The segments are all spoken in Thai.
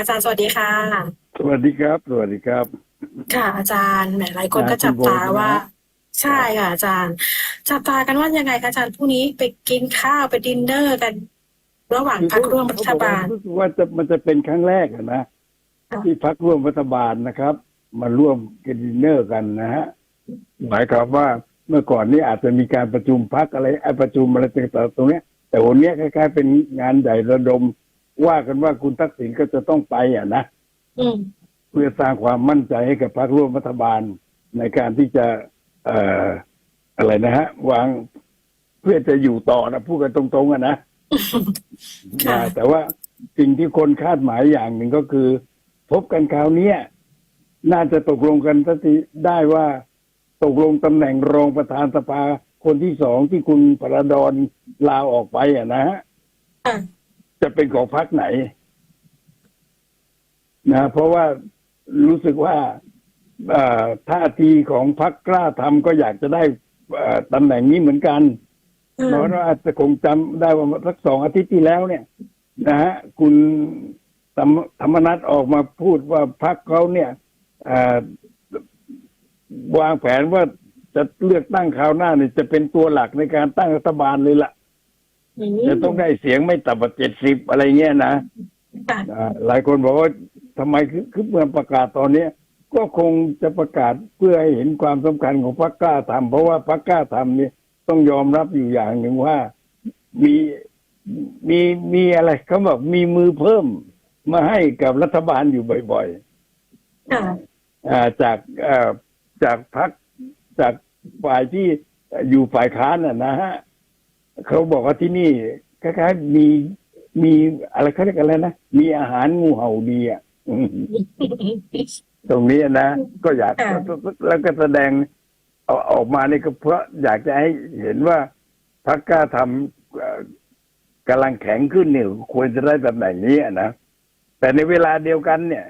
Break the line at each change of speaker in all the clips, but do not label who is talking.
อาจารย์สวัสดีค่ะ
สวัสดีครับ สวัสดีครับ
ค่ะ อาจารย์แหมหลายคนก็จับตาว่า ใช่ค่ะอาจารย์ จับตากันว่ายังไงคะอาจารย์พรุ่งนี้ไปกินข้าวไปดินเนอร์กัน ระหว่างพรรคร่วมรัฐบาล
รู้สึกว่าจะมันจะเป็นครั้งแรกอะนะ
ค่ะ
ที่พักร่วมรัฐบาลนะครับ มาร่วมกันดินเนอร์กันนะฮะหมายความว่าเมื่อก่อนนี้อาจจะมีการประชุมพักอะไรไอ้ประชุมอะไรต่างๆตรงเนี้ยแต่วันเนี้ยคล้ายๆเป็นงานใหญ่ระดม ว่ากันว่าคุณทักษิณก็จะต้องไปอะนะ
อืม
เพื่อสร้างความมั่นใจให้กับพรรคร่วมรัฐบาลในการที่จะเอ่ออะไรนะฮะ วางเพื่อจะอยู่ต่อนะพูดกันตรงๆอะนะ
ค่ะ
อ่าแต่ว่าสิ่งที่คนคาดหมายอย่างหนึ่งก็คือ พบกันคราวเนี้ยน่าจะตกลงกันสักทีได้ว่าตกลงตำแหน่งรองประธานสภาคนที่สองที่คุณพระดอนลาออกไปอะนะฮะ
ค่ะ
จะเป็นของพรรคไหนนะเพราะว่ารู้สึกว่าเอ่อท่าทีของพรรคกล้าทำก็อยากจะได้เอ่อตำแหน่งนี้เหมือนกัน
อืม
เพราะว่าอาจจะคงจำได้ว่าสักสองอาทิตย์ที่แล้วเนี่ยนะฮะคุณธรรมธรรมนัฐออกมาพูดว่าพรรคเขาเนี่ยเอ่อวางแผนว่าจะเลือกตั้งคราวหน้าเนี่ยจะเป็นตัวหลักในการตั้งรัฐบาลเลยล่ะ
อืม
จะต้องได้เสียงไม่ต่ำกว่าเจ็ดสิบอะไรเงี้ยนะ
ค่ะ
อ่าหลายคนบอกว่าทำไมคือคือเมื่อประกาศตอนเนี้ย ก็คงจะประกาศเพื่อให้เห็นความสำคัญของพรรคกล้าทำเพราะว่าพรรคกล้าทำเนี่ยต้องยอมรับอยู่อย่างหนึ่งว่ามีมีมีอะไรเขาบอกมีมือเพิ่มมาให้กับรัฐบาลอยู่บ่อย
ค่ะ
ๆอ่าจากอ่าจากพรรคจากฝ่ายที่อยู่ฝ่ายค้านน่ะนะฮะ เขาบอกว่าที่นี่คล้ายๆมีมีอะไรเขาเรียกอะไรนะมีอาหารงูเห่าดีอะอืมตรงนี้นะก็อยาก
ค่ะ
แล้วก็แสดงเอาออกมานี่ก็เพราะอยากจะให้เห็นว่าพรรคกล้าทำเอ่อกำลังแข็งขึ้นเนี่ยควรจะได้ตำแหน่งนี้อะนะ แต่ในเวลาเดียวกันเนี่ย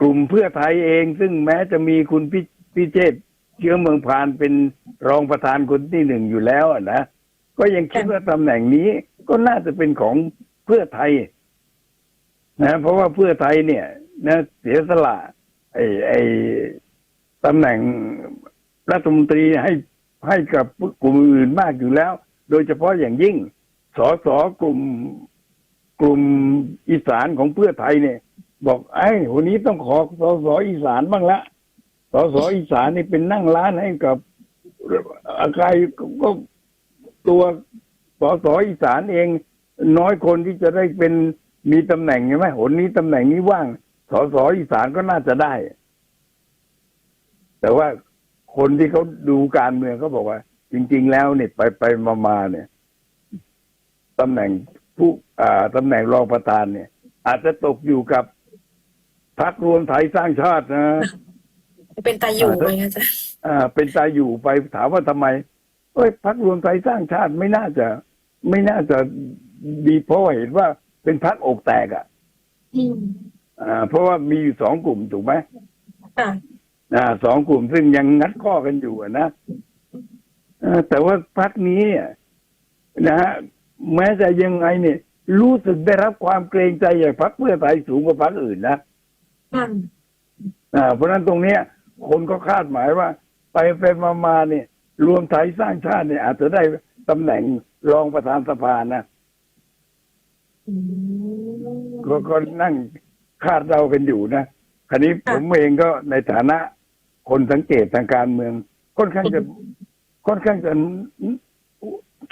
กลุ่มเพื่อไทยเอง ซึ่งแม้จะมีคุณพิพิเชษฐ์เชื้อเมืองพานเป็นรองประธานคนที่หนึ่งอยู่แล้วอะนะ ก็ยังคิดว่าตำแหน่งนี้ก็น่าจะเป็นของเพื่อไทย นะ เพราะว่าเพื่อไทยเนี่ย นะ เสียสละไอ้ไอ้ตำแหน่งรัฐมนตรีให้ให้กับกลุ่มอื่นมากอยู่แล้ว โดยเฉพาะอย่างยิ่งสสกลุ่มกลุ่มอีสานของเพื่อไทยเนี่ย บอกไอ้วันนี้ต้องขอสสอีสานบ้างละสสอีสานนี่เป็นนั่งร้านให้กับอาคายก็ ตัวสสอีสานเองน้อยคนที่จะได้เป็นมีตำแหน่งใช่ไหมหนนี้ตำแหน่งนี้ว่างสสอีสานก็น่าจะได้ แต่ว่าคนที่เขาดูการเมืองเขาบอกว่า จริง ๆ แล้วเนี่ยไปไปมามาเนี่ยตำแหน่งผู้อ่าตำแหน่งรองประธานเนี่ย อาจจะตกอยู่กับพรรครวมไทยสร้างชาตินะ
เป็นตาอยู่ไหมคะอาจารย์
อ่า เป็นตายอยู่ไปถามว่าทำไม เอ้ยพรรครวมไทยสร้างชาติไม่น่าจะ ไม่น่าจะดีเพราะว่าเห็นว่าเป็นพรรคอกแตกอะ
อืม
อ่า เพราะว่ามีอยู่สองกลุ่มถูกไหม
ค่ะ
อ่าสองกลุ่มซึ่งยังงัดข้อกันอยู่อะนะอ่าแต่ว่าพรรคนี้เนี่ยนะฮะแม้จะยังไงเนี่ย รู้สึกได้รับความเกรงใจจากพรรคเพื่อไทยสูงกว่าพรรคอื่นนะ
ค่ะ
อ่า เพราะฉะนั้นตรงเนี้ย คนก็คาดหมายว่า ไปไปมามาเนี่ย รวมไทยสร้างชาติเนี่ยอาจจะได้ตำแหน่งรองประธานสภานะ
อืม
ก็ก็นั่งคาดเดากันอยู่นะคราวนี้
ค่ะ
ผมเองก็ในฐานะ คนสังเกตทางการเมือง ค่อนข้างจะค่อนข้างจะ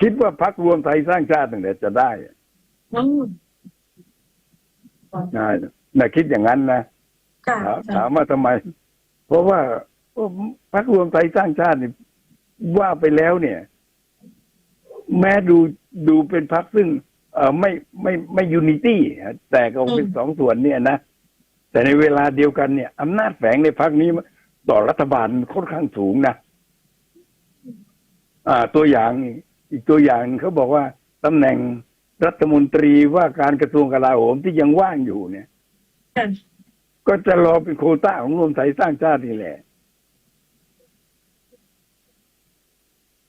คิดว่าพรรครวมไทยสร้างชาติเนี่ยจะได้
อืม
นะนะคิดอย่างนั้นนะ
ค่ะ
ถามถามว่าทำไม เพราะว่าพรรครวมไทยสร้างชาตินี่ ว่าไปแล้วเนี่ย แม้ดูดูเป็นพรรคซึ่ง เออไม่ไม่ไม่ยูนิตี้แต่ก็เป็นสองส่วนเนี่ยนะ แต่ในเวลาเดียวกันเนี่ยอำนาจแฝงในพรรคนี้ต่อรัฐบาลค่อนข้างสูงนะอ่า ตัวอย่างอีกตัวอย่างเขาบอกว่าตำแหน่งรัฐมนตรีว่าการกระทรวงกลาโหมที่ยังว่างอยู่เนี่ย
ค่ะ
ก็จะรอเป็นโควต้าของรวมไทยสร้างชาตินี่แหละ
อาจารย์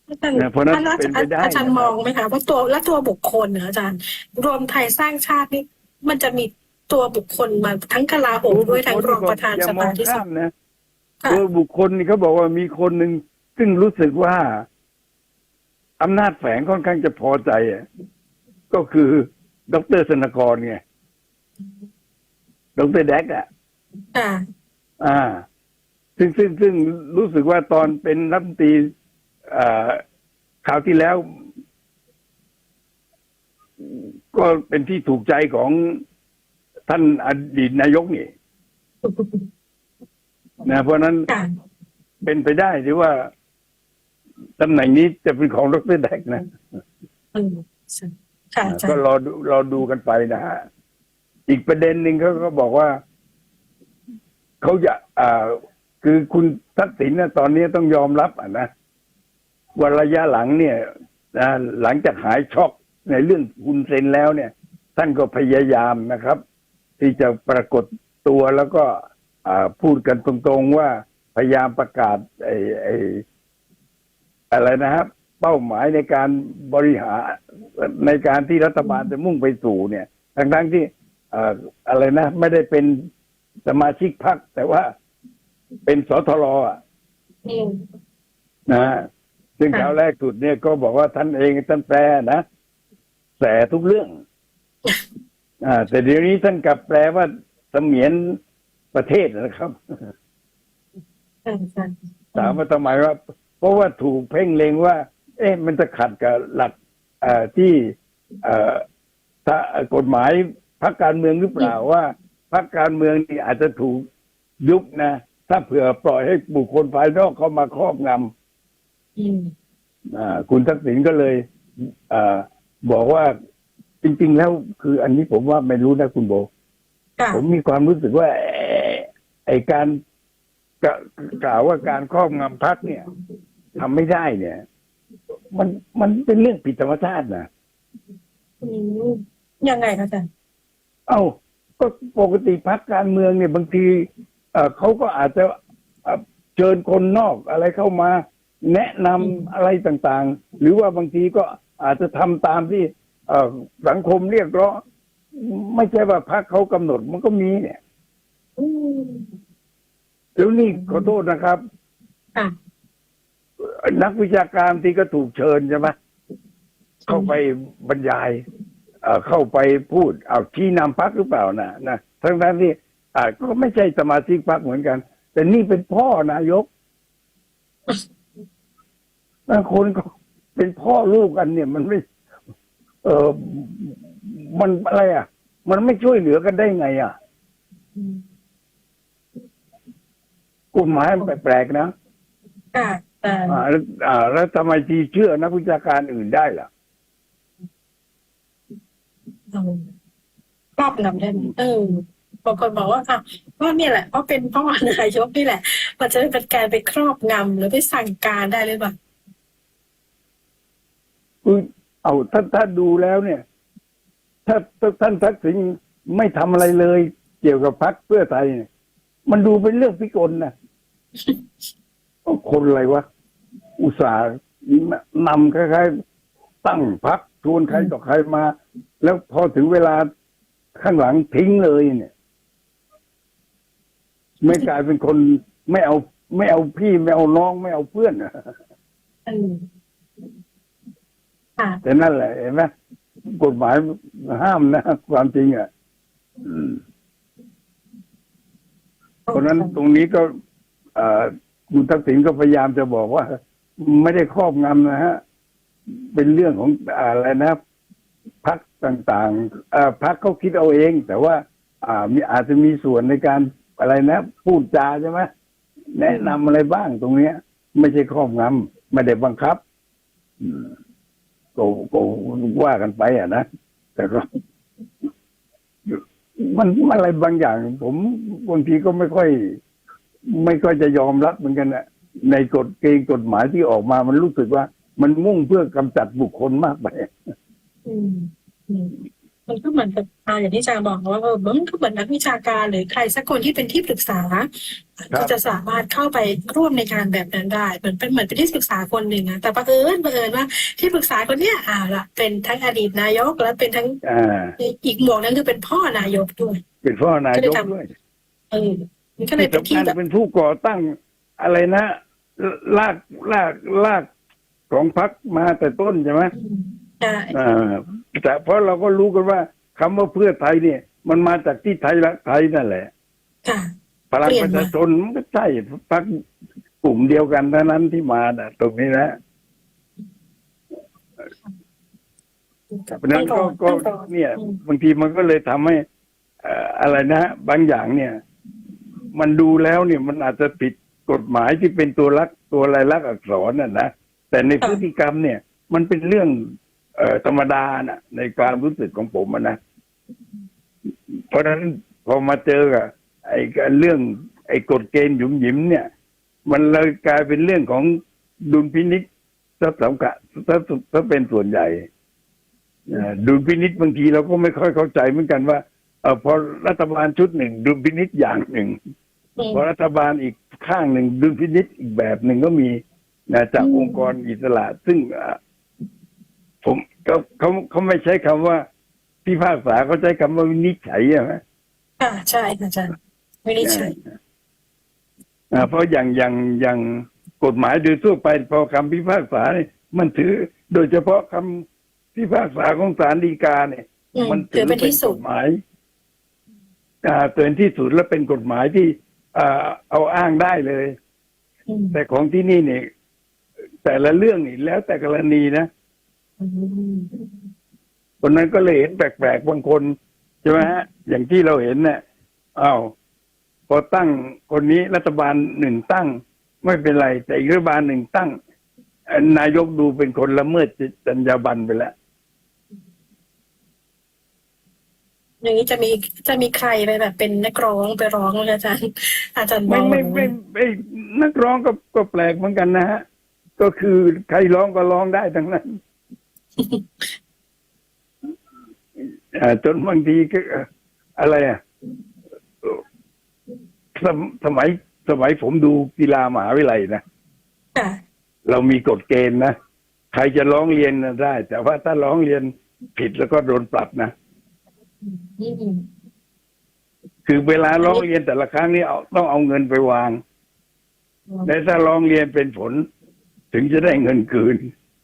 เนี่ยเพราะฉะนั้น
อาจารย์
เป็นไปได้
อาจารย์มองไหมคะว่าตัวและตัวบุคคลเนอะอาจารย์ รวมไทยสร้างชาตินี่มันจะมีตัวบุคคลมาทั้งกลาโหมด้วยทั้งรองประธาน
อย่
ส
มอ
ภางที่ส
ข้า
อง
มนะ
ค่ะ
ตัวบุคคลนี่เขาบอกว่ามีคนหนึ่งซึ่งรู้สึกว่าอำนาจแฝงค่อนข้างจะพอใจอะก็คือดรสนกรไงดรแดกอะ
ค่ะ
อ่า ซึ่งซึ่งซึ่งรู้สึกว่าตอนเป็นรัฐมนตรีเอ่อ คราวที่แล้ว ก็เป็นที่ถูกใจของท่านอดีตนายกนี่นะเพราะฉะนั้น
ค่ะ
เป็นไปได้ที่ว่าตำแหน่งนี้จะเป็นของดรแดกนะ
อืมค่ะอาจาร
ก็
ย์
รอดูรอดูกันไปนะฮะอีกประเด็นหนึ่งเขาก็บอกว่าเขาจะอ่าคือคุณทักษิณนะตอนนี้ต้องยอมรับอะนะ ว่าระยะหลังเนี่ยนะหลังจากหายช็อกในเรื่องคุณเซนแล้วเนี่ย ท่านก็พยายามนะครับ ที่จะปรากฏตัวแล้วก็อ่าพูดกันตรงๆว่าพยายามประกาศไอ้ไอ้อะไรนะครับ เป้าหมายในการบริหารในการที่รัฐบาลจะมุ่งไปสู่เนี่ย ทั้งๆที่เอ่ออะไรนะ ไม่ได้เป็นสมาชิกพรรคแต่ว่าเป็นสทรอะ
อืม
นะฮะ ซึ่ง
ค่ะ
คราวแรกสุดเนี่ยก็บอกว่าท่านเองท่านแปลนะแสทุกเรื่อง อ่า แต่เดี๋ยวนี้ท่านกลับแปลว่าเสมียนประเทศนะครับ
ค่ะอาจารย์
ถามว่าทำไมว่า เพราะว่าถูกเพ่งเล็งว่า เอ๊ะ มันจะขัดกับหลักเอ่อที่เอ่อถ้ากฎหมายพรรคการเมืองหรือเปล่าว่าพรรคการเมืองนี่อาจจะถูกยุบนะ ถ้าเผื่อปล่อยให้บุคคลภายนอกเข้ามาครอบงำ
อืม
อ่า คุณทักษิณก็เลยอาบอกว่าจริง ๆ แล้วคืออันนี้ผมว่าไม่รู้นะคุณโบ
ค่ะ
ผมมีความรู้สึกว่าไอ้ไอ้การกะกล่าวว่าการครอบงำพักเนี่ยทำไม่ได้เนี่ย มันมันเป็นเรื่องผิดธรรมชาตินะ
อืมยังไงคะอาจารย์
เอ้าก็ปกติพักการเมืองเนี่ยบางทีเอ่อเขาก็อาจจะเอ่อเชิญคนนอกอะไรเข้ามา แนะนำอะไรต่างๆ หรือว่าบางทีก็อาจจะทำตามที่เอ่อสังคมเรียกร้องไม่ใช่ว่าพักเขากำหนดมันก็มีเนี่ย
อืม
แล้วนี่ขอโทษนะครับ
ค่ะ
นักวิชาการที่ก็ถูกเชิญใช่ไหมเข้าไปบรรยายเอ่อเข้าไปพูดเอาชี้นำพักหรือเปล่านะนะทั้งทั้งๆที่อ่าก็ไม่ใช่สมาชิกพักเหมือนกัน แต่นี่เป็นพ่อนายก บางคนก็เป็นพ่อลูกกันเนี่ย มันไม่ เออมันอะไรอะ มันไม่ช่วยเหลือกันได้ไง อะ
อืม
กฎหมายมันแปลกๆนะ
ค่ะอาจารย์
อ่าแล้วอ่า แล้วทำไมทีเชื่อนักวิชาการอื่นได้ล่ะ
เอาครอบงำได้ไหมเออบางคนบอกว่าอะว่าเนี่ยแหละเพราะเป็นพ่อนายกนี่แหละ มันจะเป็นการไปครอบงำหรือไปสั่งการได้หรือเปล่า
คือ เอาถ้าถ้าดูแล้วเนี่ยถ้าถ้าท่านทักษิณไม่ทำอะไรเลย เกี่ยวกับพรรคเพื่อไทยเนี่ยมันดูเป็นเรื่องพิกลนะก็คนอะไรวะ อุตส่าห์นำคล้ายๆ ตั้งพรรคชวนใครต่อใครมา แล้วพอถึงเวลาข้างหลังทิ้งเลยเนี่ย ไม่กลายเป็นคนไม่เอาไม่เอาพี่ไม่เอาน้องไม่เอาเพื่อนอะ
อืมค่ะ
แต่นั่นแหละเห็นไหมกฎหมายห้ามนะความจริงอะอืมเพราะฉะนั้นตรงนี้ก็เอ่อคุณทักษิณก็พยายามจะบอกว่า ไม่ได้ครอบงำนะฮะ เป็นเรื่องของอะไรนะพักต่างๆเอ่อพักเขาคิดเอาเอง แต่ว่า อ่ามีอาจจะมีส่วนในการอะไรนะ พูดจาใช่ไหมแนะนำอะไรบ้างตรงเนี้ย ไม่ใช่ครอบงำไม่ได้บังคับ อืม ก็ก็ว่ากันไปอะนะแต่ก็มันอะไรบางอย่าง ผมบางทีก็ไม่ค่อย ไม่ค่อยจะยอมรับเหมือนกันนะในกฎเกณฑ์กฎหมายที่ออกมา มันรู้สึกว่า มันมุ่งเพื่อกำจัดบุคคลมากไป
อื มอืมมันก็เหมือนกับอ่าอย่างที่อาจารย์บอกว่าเออมันก็เหมือนนักวิชาการหรือใครสักคนที่เป็นที่ปรึกษา ก็จะสามารถเข้าไปร่วมในการแบบนั้นได้เหมือนเป็นเหมือนเป็นที่ปรึกษาคนหนึ่งนะแต่บังเอิญบังเอิญว่าที่ปรึกษาคนเนี้ยอ่าละเป็นทั้งอดีตนายกและเป็นทั้ง
อ่า
อีกหมวกนั้นคือเป็นพ่อนายกด้วย
เป็นพ่อนายกด้วย
เออมันก็เลย
ที่
เป็นที่
สำคัญ
แบบ
เป็นผู้ก่อตั้งอะไรนะลากลากลากของพรรคมาแต่ต้นใช่ไหม
ใช่
อ่าแต่เพราะเราก็รู้กันว่าคำว่าเพื่อไทยเนี่ย มันมาจากที่ไทยละไทยนั่นแหละ
ค่ะ
พลัง
เปลี่ย
ป
น
ระ
มา
ชาชนมันก็ใช่พรรคกลุ่มเดียวกันเท่านั้นที่มาน่ะตรงนี้นะเพราะฉะนั้นก็ก็เนี่ย บางทีมันก็เลยทำให้เอ่ออะไรนะบางอย่างเนี่ย มันดูแล้วเนี่ยมันอาจจะผิดกฎหมายที่เป็นตัวลักษณ์ตัวลายลักษณ์อักษรน่ะนะแต่ในพฤติกรรมเนี่ย มันเป็นเรื่อง เอ่อธรรมดาน่ะ ในความรู้สึกของผมอะนะ เพราะฉะนั้นพอมาเจอกับไอ้กับเรื่อง ไอ้กฎเกณฑ์หยุมหยิมเนี่ย มันเลยกลายเป็นเรื่องของดุลพินิจซะสำคัญซะซะเป็นส่วนใหญ่เอ่อดุลพินิจบางทีเราก็ไม่ค่อยเข้าใจเหมือนกันว่าเออพอรัฐบาลชุดหนึ่งดุลพินิจอย่างหนึ่ง
อืม
พอรัฐบาลอีกข้างหนึ่งดุลพินิจอีกแบบหนึ่งก็มีนะจาก
อืม
องค์กรอิสระ ซึ่ง อะผมก็เขาเขาไม่ใช้คำว่าพิพากษาเขาใช้คำว่าวินิจฉัยใช่ไหม
ค่ะใช่ค่ะอาจารย์ไม่ได้ใช่
อ่าเพราะอย่างอย่างอย่างกฎหมายโดยทั่วไปพอคำพิพากษาเนี่ยมันถือโดยเฉพาะคำพิพากษาของศาลฎีกาเนี่ย
อืม
มัน
ถือเป็นที่สุ
ก
ด
ฎหมายอ่าเป็นที่สุดและเป็นกฎหมายที่อ่าเอาอ้างได้เลย
อืม
แต่ของที่นี่เนี่ยแต่ละเรื่องนี่แล้วแต่กรณีนะ
อืม
คนนั้นก็เลยเห็นแปลกๆบางคนใช่ไหมฮะ อย่างที่เราเห็นเนี่ยอ้าวพอตั้งคนนี้รัฐบาลหนึ่งตั้ง ไม่เป็นไร แต่อีกรัฐบาลหนึ่งตั้งเอ่อนายกดูเป็นคนละเมิดจรรยาบรรณไปแล้ว
อย่างนี้จะมีจะมีใครไปแบบ เป็นนักร้องไปร้องไหมอาจารย์อาจารย์บ
ไม่
อก
ไม่ไม่ไม่นักร้องก็ก็แปลกเหมือนกันนะฮะ ก็คือใครร้องก็ร้องได้ทั้งนั้นอ่า จนบางทีก็เอ่ออะไรอะเอ่อสมสมัยสมัยผมดูกีฬามหาวิทยาลัยนะ
ค่ะ
เรามีกฎเกณฑ์นะ ใครจะร้องเรียนน่ะได้ แต่ว่าถ้าร้องเรียนผิดแล้วก็โดนปรับนะ
อืม
คือเวลาร้องเรียนแต่ละครั้งนี่เอาต้องเอาเงินไปวางและถ้าร้องเรียนเป็นผล ถึงจะได้เงินคืน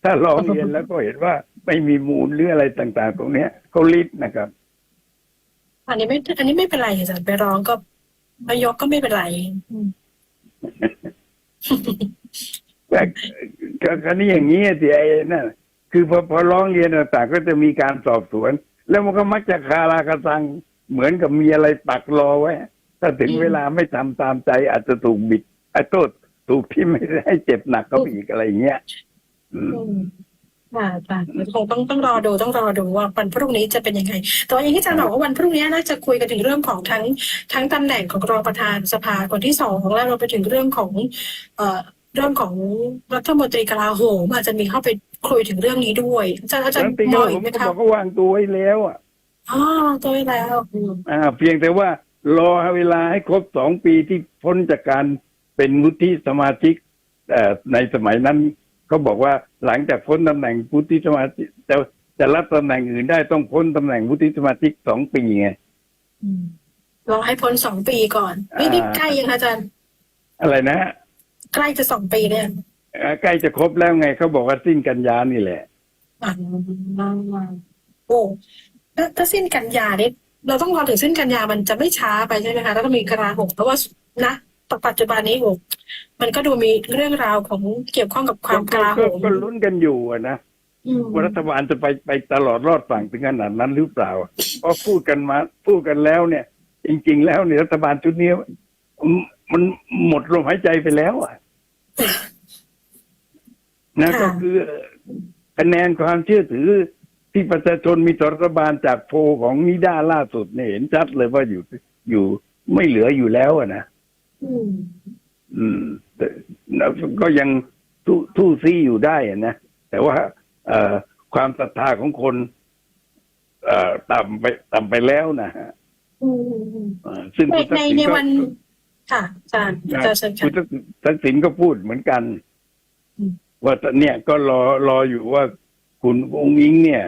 ถ้าร้องเรียนแล้วก็เห็นว่าไม่มีมูลหรืออะไรต่าง ๆ ตรงเนี้ยเขาลิดนะครับ
อันนี้ไม่ อันนี้ไม่เป็นไรอาจารย์ไปร้องก็ไปยกก็ไม่เป็นไรอืม
แต่ก็ก็นี่อย่างนี้สิไอ้นั่นคือพอพอร้องเรียนต่างๆก็จะมีการสอบสวน แล้วมันก็มักจะคาราคาซังเหมือนกับมีอะไรปักรอไว้ ถ้าถึงเวลาไม่ทำตามใจอาจจะถูกบิดไอ้โทษถูกที่ไม่ได้ให้เจ็บหนักก็อีกอะไรอย่างเงี้ย อืม
อืมค่ะอาจารย์คงต้องต้องรอดูต้องรอดูว่าวันพรุ่งนี้จะเป็นยังไงแต่ว่าอย่างที่อาจารย์บอกว่าวันพรุ่งนี้น่าจะคุยกันถึงเรื่องของทั้งทั้งตำแหน่งของรองประธานสภาคนที่สองแล้วเราไปถึงเรื่องของ เอ่อเรื่องของรัฐมนตรีกลาโหมอาจจะมีเข้าไปคุยถึงเรื่องนี้ด้วยอาจารย์อาจารย์
แล้วตี
ม
ก็
อง
ผ
อีก
ม
ไหม
ก็
คะ
บอกก็วางตัวไว้แล้วอะ
อ๋อตัวไว้แล้วอืม
อ่า เพียงแต่ว่ารอเวลาให้ครบสองปีที่พ้นจากการเป็นวุฒิสมาชิกเอ่อในสมัยนั้น เขาบอกว่าหลังจากพ้นตำแหน่งวุฒิสมาชิกจะจะรับตำแหน่งอื่นได้ต้องพ้นตำแหน่งวุฒิสมาชิกสองปีไง
อืมรอให้พ้นสองปีก่อนนี่นี่
อ่า
ใกล้ยังคะอาจารย์
อะไรนะ
ใกล้จะสองปีเนี่ย
เอ่อใกล้จะครบแล้วไงเขาบอกว่าสิ้นกันยานี่แหละ
อ่าโอ้ถ้าถ้าสิ้นกันยานี่เราต้องรอถึงสิ้นกันยามันจะไม่ช้าไปใช่ไหมคะแล้วก็มีกราหกเพราะว่านะ ปัจจุบันนี้โอ้มันก็ดูมีเรื่องราวของเกี่ยวข้องกับความก
ก็
ลาโห
ก็
ม
ก็ลุ้นกันอยู่อะนะ
อืม
ว่ารัฐบาลจะไปไปตลอดรอดฝั่งถึงขนาดนั้นหรือเปล่าเพราะพูดกันมาพูดกันแล้วเนี่ย จริง ๆ แล้วเนี่ยรัฐบาลชุดนี้มันมันหมดลมหายใจไปแล้วอะนะก็คือคะแนนความเชื่อถือที่ประชาชนมีต่อรัฐบาลจากโพลของนิด้าล่าสุดเนี่ยเห็นชัดเลยว่าอยู่อยู่ไม่เหลืออยู่แล้วอะนะ
อืม
อืม แต่แล้วก็ยังทู่ทู่ซี่อยู่ได้อะนะแต่ว่าเอ่อความศรัทธาของคนเอ่อต่ำไปต่ำไปแล้วนะฮะ
อืมอืมอืม
เอ่อซึ่ง
ใน
คุณทัก
ใน
ษิณ
ใน
ก็
วันค่ะอาจารย์อาจารย์เชิญ
คุ
ค่ะ
ณทักษิณก็พูดเหมือนกัน
อืม
ว่าเนี่ยก็รอรออยู่ว่าคุณองค์อิงเนี่ย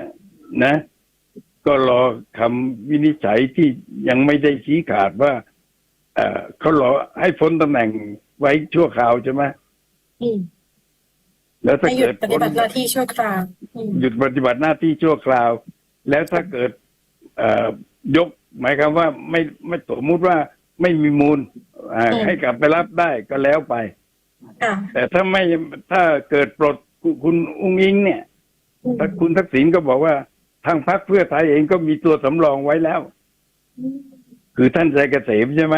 นะ ก็รอคำวินิจฉัยที่ยังไม่ได้ชี้ขาดว่า เอ่อเขารอให้พ้นตำแหน่งไว้ชั่วคราวใช่ไหม
อืม
แล้วถ้า
ให้หยุ
เกิ
ด
ด
ปฏิ
พ้น
บัติหน้าที่ชั่วคราวอืม
หยุดปฏิบัติหน้าที่ชั่วคราว แล้วถ้าเกิดเอ่อยกหมายความว่าไม่ไม่สมมุติว่าไม่มีมูลอ่าให้กลับไปรับได้ก็แล้วไป
ค่ะ
แต่ถ้าไม่ถ้าเกิดปลดคุณคุณอุ้งอิงเนี่ย
อืม
ถ้าคุณทักษิณก็บอกว่า ทางพรรคเพื่อไทยเองก็มีตัวสำรองไว้แล้ว
อืม
คือท่านใจเกษมใช่ไหม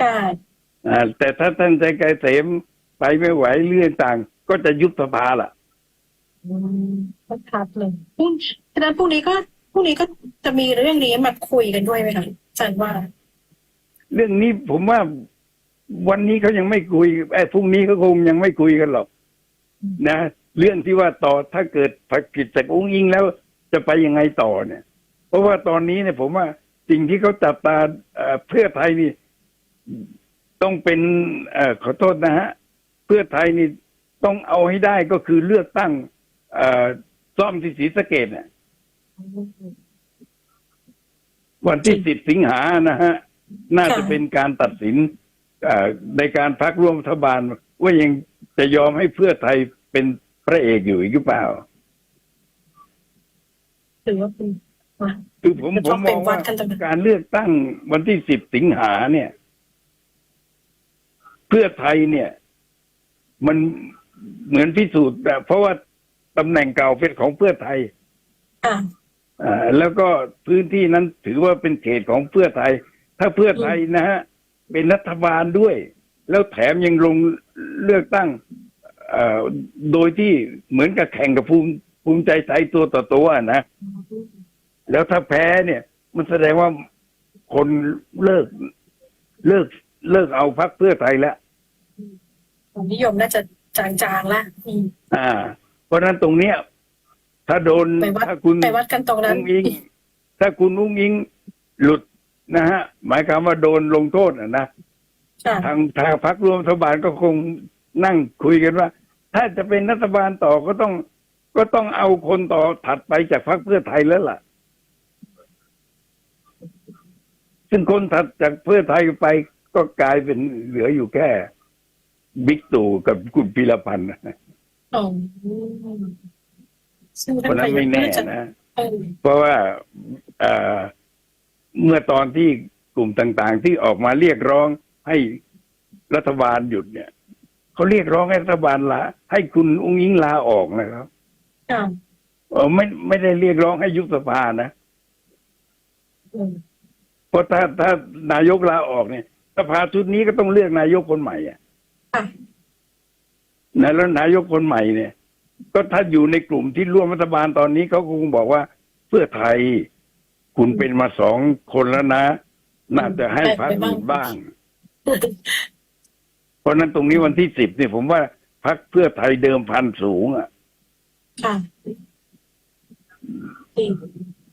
ค่ะ
อ่าแต่ถ้าท่านใจเกษมไปไม่ไหวเรื่องต่าง ก็จะยุบสภาล่ะ
อืมก็ชัดเลยพรุ่งฉะนั้นพรุ่งนี้ก็พรุ่งนี้ก็จะมีเรื่องนี้มาคุยกันด้วยไหมคะอาจารย์ว่า
เรื่องนี้ผมว่าวันนี้เขายังไม่คุยไอ้พรุ่งนี้เขาคงยังไม่คุยกันหรอก
อืม
นะ เรื่องที่ว่าต่อถ้าเกิดผักกิจจากอุ้งอิงแล้วจะไปยังไงต่อเนี่ย เพราะว่าตอนนี้เนี่ยผมว่าสิ่งที่เขาจับตาเอ่อเพื่อไทยนี่ ต้องเป็นเออขอโทษนะฮะ เพื่อไทยนี่ต้องเอาให้ได้ก็คือเลือกตั้งเอ่อซ่อมที่ศรีสะเกดเนี่ยวันที่สิบสิงหานะฮะ น่าจะ
ค่ะ
เป็นการตัดสินเอ่อในการพักร่วมรัฐบาล ว่ายังจะยอมให้เพื่อไทยเป็นพระเอกอยู่อีกหรือเปล่า
ถือว่าเป็นอะ
คือผม
จะ
ผ
ต้
ม
อง
ม
เป็น
อง
วั
ว่า
ดกันตรงนั้น
การเลือกตั้งวันที่สิบสิงหาเนี่ยเพื่อไทยเนี่ย มันเหมือนพิสูจน์แบบเพราะว่าตำแหน่งเก่าเป็นของเพื่อไทย
ค่ะ
อ่าแล้วก็พื้นที่นั้นถือว่าเป็นเขตของเพื่อไทย ถ้าเพื่อไทยนะฮะเป็นรัฐบาลด้วย แล้วแถมยังลงเลือกตั้งเอ่อโดยที่เหมือนกับแข่งกับภูมิภูมิใจไทยตัวต่อตัวนะ แล้วถ้าแพ้เนี่ย มันแสดงว่าคนเลิกเลิกเลิกเอาพักเพื่อไทยแล้ว
ความนิยมน่าจะจางๆละอืม
อ่า เพราะฉะนั้นตรงเนี้ย ถ้าโดน
ไปวัด
ถ้าคุณ
ไปวัดกันตรงนั้น
อุ้งอิงถ้าคุณอุ้งอิงหลุดนะฮะ หมายความว่าโดนลงโทษนะนะ
ค่ะ
ทางทางพรรคร่วมรัฐบาลก็คงนั่งคุยกันว่า ถ้าจะเป็นรัฐบาลต่อก็ต้อง ก็ต้องเอาคนต่อถัดไปจากพรรคเพื่อไทยแล้วล่ะ ซึ่งคนถัดจากเพื่อไทยไปก็กลายเป็นเหลืออยู่แค่ บิ๊กตู่กับคุณพิรพันธ์นะ
อ๋อซึ่ง
เพราะฉะนั้นไม่แน่
จะ
นะ
เออ
เพราะว่าเอ่อเมื่อตอนที่กลุ่มต่าง ๆ ที่ออกมาเรียกร้องให้รัฐบาลหยุดเนี่ยเขาเรียกร้องให้รัฐบาลลาให้คุณอุ้งอิงลาออกนะครับ
ค่ะ
เออไม่ไม่ได้เรียกร้องให้ยุบสภานะ
อืม
เพราะถ้าถ้านายกลาออกเนี่ยสภาชุดนี้ก็ต้องเลือกนายกคนใหม่อะ
ค่ะ
นะแล้วนายกคนใหม่เนี่ย ก็ถ้าอยู่ในกลุ่มที่ร่วมรัฐบาลตอนนี้เขาคงบอกว่าเพื่อไทย คุณเป็นมาสองคนแล้วนะ น่าจะให้พรรคอื่นบ้าง เพราะฉะนั้นตรงนี้วันที่สิบเนี่ยผมว่าพรรคเพื่อไทยเดิมพันสูงอะ
ค่ะจริง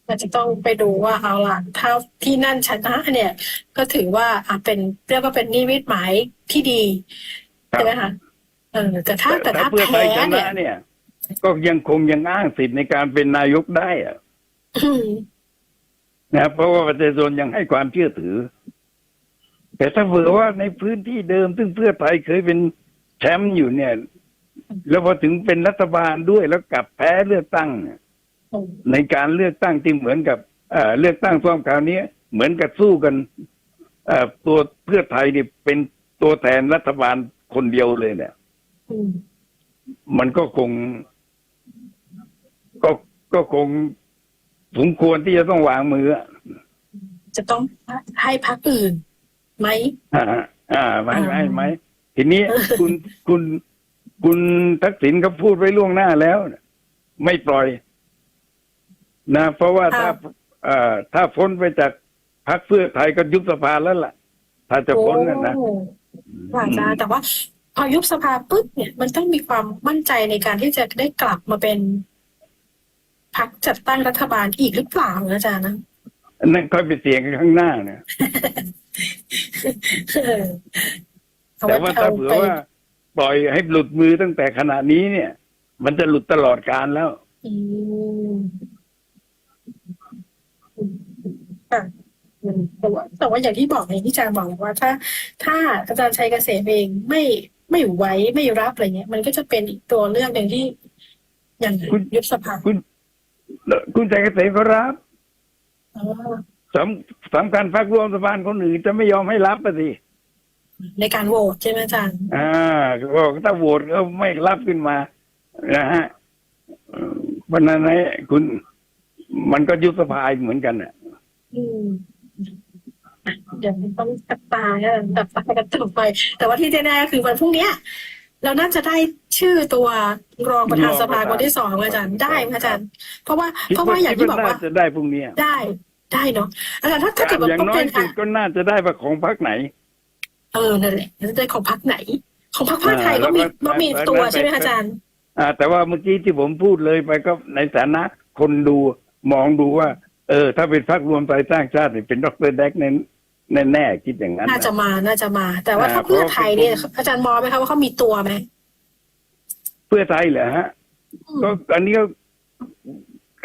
อาจจะต้องไปดูว่าเอาล่ะถ้าที่นั่นชนะเนี่ย ก็ถือว่าอะเป็นเรียกว่าเป็นนิมิตหมายที่ดี
ครับ
ใช่ไหมคะเออแต่ถ้าแต่
แต่
ถ้า
เพื่อไท
แพ้
ยช
เนี่
นะ
ย
เนี่ย ก็ยังคงยังอ้างสิทธิ์ในการเป็นนายกได้อะ
อืม
นะเพราะว่าประชาชนยังให้ความเชื่อถือ แต่ถ้าเผื่อว่าในพื้นที่เดิม ซึ่งเพื่อไทยเคยเป็นแชมป์อยู่เนี่ย แล้วพอถึงเป็นรัฐบาลด้วยแล้วกลับแพ้เลือกตั้งเนี่ย
อืม
ในการเลือกตั้งที่เหมือนกับเอ่อเลือกตั้งซ่อมคราวนี้เหมือนกับสู้กันเอ่อตัวเพื่อไทยนี่เป็นตัวแทนรัฐบาล คนเดียวเลยเนี่ย
อืม
มันก็คง ก็ก็คงสมควรที่จะต้องวางมืออะ
จะต้องให้พักอื่นไหม
อ่าอ่าไม่
อ่า
ไม่ไม่ทีนี้คุณคุณคุณทักษิณเขาพูดไว้ล่วงหน้าแล้วน่ะไม่ปล่อย นะ เพราะว่าถ้าเอ่อถ้าพ้นไปจากพรรคเพื่อไทยก็ยุบสภาแล้วล่ะ ถ้าจะพ้นนะนะ
โอ้ ค่ะอาจารย์แต่ว่าพอยุบสภาปุ๊บเนี่ยมันต้องมีความมั่นใจในการที่จะได้กลับมาเป็นพักจัดตั้งรัฐบาลอีกหรือเปล่านะอาจารย์นะ
อันนั่นค่อยไปเสียงกันข้างหน้าเนี่ย
เออเอ
แต่ว่าถ้า
อ
เผื่อ
ไป
ว่า ปล่อยให้หลุดมือตั้งแต่ขณะนี้เนี่ย มันจะหลุดตลอดการแล้ว
อืมค่ะอืมแต่ว่าแต่ว่าอย่างที่บอกอย่างที่อาจารย์บอกว่า ถ้า ถ้าอาจารย์ชัยเกษมเองไม่ไม่ไว้ไม่รับอะไรเงี้ย มันก็จะเป็นอีกตัวเลือกหนึ่งที่ อย่าง
คุณ
ยุบสภา
คุณคุณใจเกษมก็รับ
อ๋อ
สำสำคัญพรรคร่วมรัฐบาลคนอื่นจะไม่ยอมให้รับไปสิ
ในการโหวตใช่ไหมอาจารย์
อ่าก็ถ้าโหวตก็ไม่รับขึ้นมานะฮะเอ่อวันนั้นนะคุณ มันก็ยุบสภาอีกเหมือนกันน่ะ
อืมอะ เดี๋ยวต้องจับตากันจับตากันต่อไป แต่ว่าที่แน่ๆคือวันพรุ่งเนี้ยเราน่าจะได้ชื่อตัวรองประธานสภาคนที่สองอาจารย์ได้ไหมอาจารย์ เพราะว่า
คิด
เพราะว่าอย่างที่บอกว่า
คิดน่จะได้พรุ่งนี้
ได้ได้เนาะอาจารย์ถ้าถ้าเกิดว่า
อย่าง
ต้อง
น้อ
เป็
ย
น
สุดก็น่าจะได้ว่าของพรรคไหน
เออนั่นแหละจะได้ของพรรคไหน ของพรรคเพื่อไทยก็มี
อ่าแล้วก็
ก็มีตัวใช่ไหมคะอาจารย์
อ่า แต่ว่าเมื่อกี้ที่ผมพูดเลยไปก็ในฐานะคนดูมองดูว่า เออ ถ้าเป็นพรรครวมไทยสร้างชาตินี่เป็นดรแดกแน่ แน่ๆคิดอย่างนั้น
น่าจะ
นะ
มาน่าจะมา แต่ว่า
อ่า
ถ้าเพื่อไทยเนี่ย
เพราะ
อาจารย์มองไหมคะว่าเขามีตัวไหม
เพื่อไทยเหรอฮะ
อืม
ก็อันนี้ก็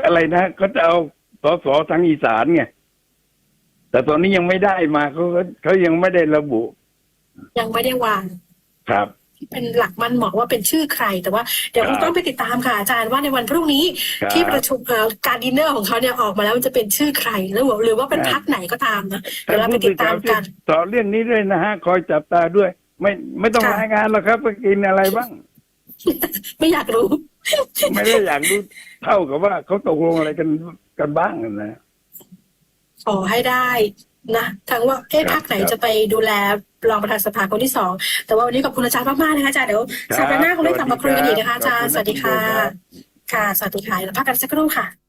อะไรนะก็จะเอาสสทางอีสานไงแต่ตอนนี้ยังไม่ได้มาเขาก็เขายังไม่ได้ระบุ
ยังไม่ได้วาง
ครับ
เป็นหลักมันเหมาะว่าเป็นชื่อใคร แต่ว่าเดี๋ยว
ครั
ค
บ
งต้องไปติดตามค่ะอาจารย์ว่าในวันพรุ่งนี้
ครับ
ที่ประชุมเอ่อการดินเนอร์ของเขาเนี่ยออกมาแล้วมันจะเป็นชื่อใครหรือว่าหรือว่าเป็น
ครับ
พักไหนก็ตามนะเดี๋ยวเราไปติดตามกัน
ต่อเรื่องนี้ด้วยนะฮะคอยจับตาด้วย ไม่ไม่ต้อง
ค่ะ
รายงานหรอกครับว่ากินอะไรบ้าง
ไม่อยากรู้
ไม่ได้อยากรู้เท่ากับว่าเขาตกลงอะไรกันกันบ้างนะ
ขอให้ได้ นะทั้งว่าเอ๊ะ
ครับ
พักไหน
ครับ
จะไปดูแลรองประธานสภาคนที่สองแต่ว่าวันนี้ขอบคุณอาจารย์มากๆนะคะอาจารย์เดี๋ยวสัปดาห์หน้าคงได้กลับมาคุยกันอีกนะคะอาจารย์สวัสดีค่ะ ค่ะสวัสดีค่ะแล้วพักกันสักครู่ค่ะ